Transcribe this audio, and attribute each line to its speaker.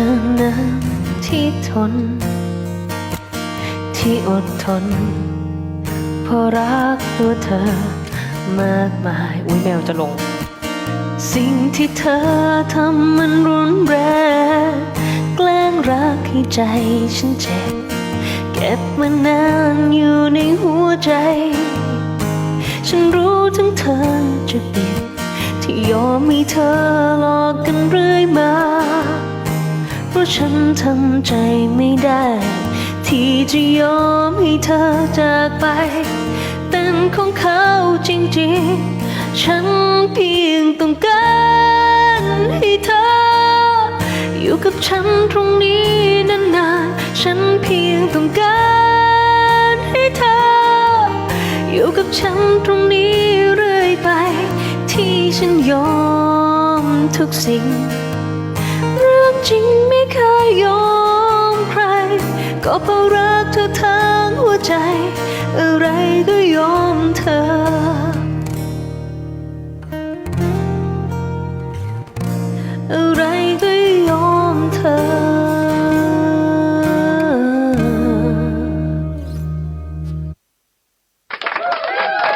Speaker 1: อนะที่ทน ที่อดทน เพราะรักตัวเธอมากมาย อุ้ยแมวจะลง สิ่งที่เธอทำมันรุนแรง แกล้งรักให้ใจฉันเจ็บ เก็บมานานอยู่ในหัวใจ ฉันรู้ถึงเธอจะเปิดที่ยอมให้เธอหลอกกันเรื่อย ฉันทำใจไม่ได้ ที่จะยอมให้เธอจากไป เป็นของเขาจริงๆ ฉันเพียงต้องการให้เธอ อยู่กับฉันตรงนี้นานๆ ฉันเพียงต้องการให้เธอ อยู่กับฉันตรงนี้เรื่อยไป ที่ฉันยอมทุกสิ่ง ก็เพรารักเธอทั้งหัวใจ อะไรก็ยอม